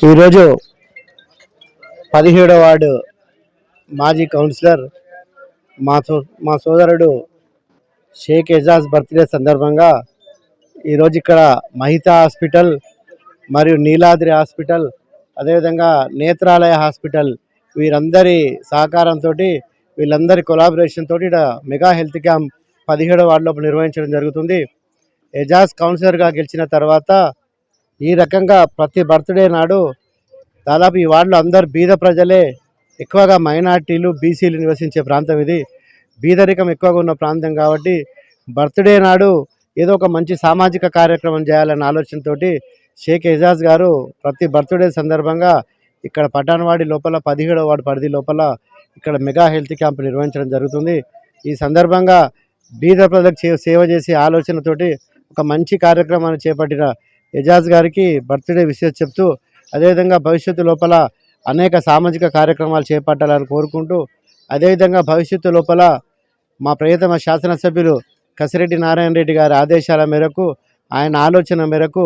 ఈరోజు పదిహేడో వార్డు మాజీ కౌన్సిలర్ మా సో మా సోదరుడు షేక్ ఎజాజ్ బర్త్డే సందర్భంగా ఈరోజు ఇక్కడ మహితా హాస్పిటల్ మరియు నీలాద్రి హాస్పిటల్ అదేవిధంగా నేత్రాలయ హాస్పిటల్ వీరందరి సహకారంతో వీళ్ళందరి కొలాబరేషన్ తోటి ఇక్కడ మెగా హెల్త్ క్యాంప్ పదిహేడవ వార్డులో నిర్వహించడం జరుగుతుంది. ఎజాజ్ కౌన్సిలర్గా గెలిచిన తర్వాత ఈ రకంగా ప్రతి బర్త్డే నాడు దాదాపు ఈ వార్డులో అందరు బీద ప్రజలే ఎక్కువగా మైనార్టీలు బీసీలు నివసించే ప్రాంతం ఇది. బీదరికం ఎక్కువగా ఉన్న ప్రాంతం కాబట్టి బర్త్డే నాడు ఏదో ఒక మంచి సామాజిక కార్యక్రమం చేయాలనే ఆలోచనతోటి షేక్ ఎజాజ్ గారు ప్రతి బర్త్డే సందర్భంగా ఇక్కడ పటాన్వాడి లోపల పదిహేడవ వార్డు పరిధి లోపల ఇక్కడ మెగా హెల్త్ క్యాంప్ నిర్వహించడం జరుగుతుంది. ఈ సందర్భంగా బీద ప్రజలకు సేవ చేసే ఆలోచనతోటి ఒక మంచి కార్యక్రమాన్ని చేపట్టిన ఎజాజ్ గారికి బర్త్డే విషయం చెప్తూ అదేవిధంగా భవిష్యత్తు లోపల అనేక సామాజిక కార్యక్రమాలు చేపట్టాలని కోరుకుంటూ అదేవిధంగా భవిష్యత్తు లోపల మా ప్రియతమ శాసనసభ్యులు కసిరెడ్డి నారాయణ రెడ్డి గారి ఆదేశాల మేరకు ఆయన ఆలోచన మేరకు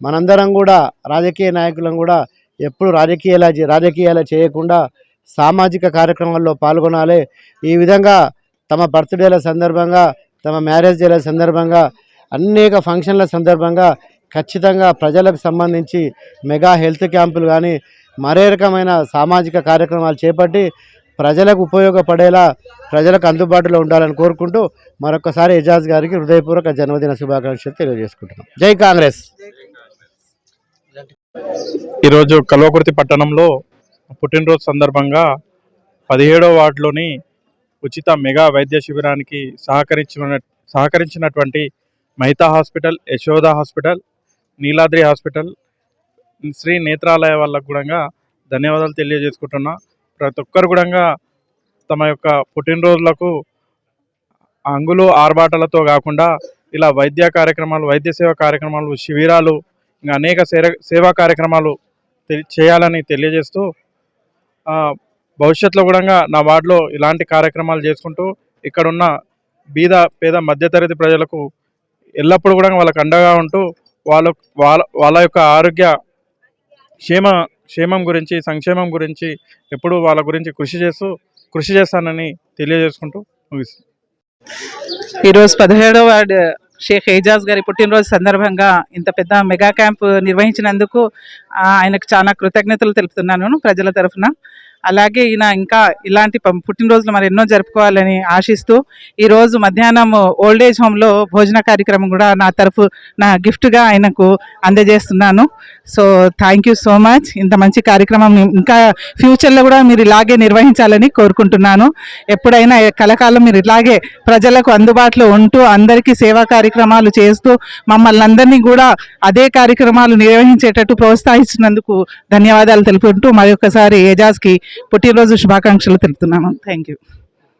మనందరం కూడా రాజకీయ నాయకులం కూడా ఎప్పుడు రాజకీయాల రాజకీయాలు చేయకుండా సామాజిక కార్యక్రమాల్లో పాల్గొనాలి. ఈ విధంగా తమ బర్త్డేల సందర్భంగా తమ మ్యారేజ్ డేల సందర్భంగా అనేక ఫంక్షన్ల సందర్భంగా ఖచ్చితంగా ప్రజలకు సంబంధించి మెగా హెల్త్ క్యాంపులు కానీ మరే రకమైన సామాజిక కార్యక్రమాలు చేపట్టి ప్రజలకు ఉపయోగపడేలా ప్రజలకు అందుబాటులో ఉండాలని కోరుకుంటూ మరొకసారి ఎజాజ్ గారికి హృదయపూర్వక జన్మదిన శుభాకాంక్షలు తెలియజేసుకుంటున్నాం. జై కాంగ్రెస్. ఈరోజు కల్వకుర్తి పట్టణంలో పుట్టినరోజు సందర్భంగా పదిహేడో వార్డులోని ఉచిత మెగా వైద్య శిబిరానికి సహకరించిన సహకరించినటువంటి Mahita hospital Yashoda hospital Neeladri hospital Shri Netralaya వాళ్ళకు కూడా ధన్యవాదాలు తెలియజేసుకుంటున్నా. ప్రతి ఒక్కరు కూడా తమ యొక్క పుట్టినరోజులకు అంగులు ఆర్బాటలతో కాకుండా ఇలా వైద్య కార్యక్రమాలు వైద్య సేవ కార్యక్రమాలు శిబిరాలు ఇంకా అనేక సేవా కార్యక్రమాలు చేయాలని తెలియజేస్తూ భవిష్యత్తులో కూడా నా వార్డులో ఇలాంటి కార్యక్రమాలు చేసుకుంటూ ఇక్కడున్న బీద పేద మధ్యతరగతి ప్రజలకు ఎల్లప్పుడూ కూడా వాళ్ళకు అండగా ఉంటూ వాళ్ళ వాళ్ళ వాళ్ళ యొక్క ఆరోగ్య క్షేమ క్షేమం గురించి సంక్షేమం గురించి ఎప్పుడూ వాళ్ళ గురించి కృషి చేస్తూ కృషి చేస్తానని తెలియజేసుకుంటూ ముగిస్తున్నాను. ఈరోజు పదిహేడవ వార్డు షేక్ ఏజాజ్ గారి పుట్టినరోజు సందర్భంగా ఇంత పెద్ద మెగా క్యాంప్ నిర్వహించినందుకు ఆయనకు చాలా కృతజ్ఞతలు తెలుపుతున్నాను ప్రజల తరఫున. అలాగే ఈయన ఇంకా ఇలాంటి పం- పుట్టినరోజులు మరి ఎన్నో జరుపుకోవాలని ఆశిస్తూ ఈరోజు మధ్యాహ్నం ఓల్డ్ ఏజ్ హోమ్లో భోజన కార్యక్రమం కూడా నా తరఫు నా గిఫ్ట్గా ఆయనకు అందజేస్తున్నాను. So thank you so much ఇంత మంచి కార్యక్రమం ఇంకా ఫ్యూచర్లో కూడా మీరు ఇలాగే నిర్వహించాలని కోరుకుంటున్నాను. ఎప్పుడైనా కలకాలం మీరు ఇలాగే ప్రజలకు అందుబాటులో ఉంటూ అందరికీ సేవా కార్యక్రమాలు చేస్తూ మమ్మల్ని అందరినీ కూడా అదే కార్యక్రమాలు నిర్వహించేటట్టు ప్రోత్సహించినందుకు ధన్యవాదాలు తెలుపుకుంటూ మరొకసారి ఏజాజ్కి పుట్టినరోజు శుభాకాంక్షలు తెలుపుతున్నాను. Thank you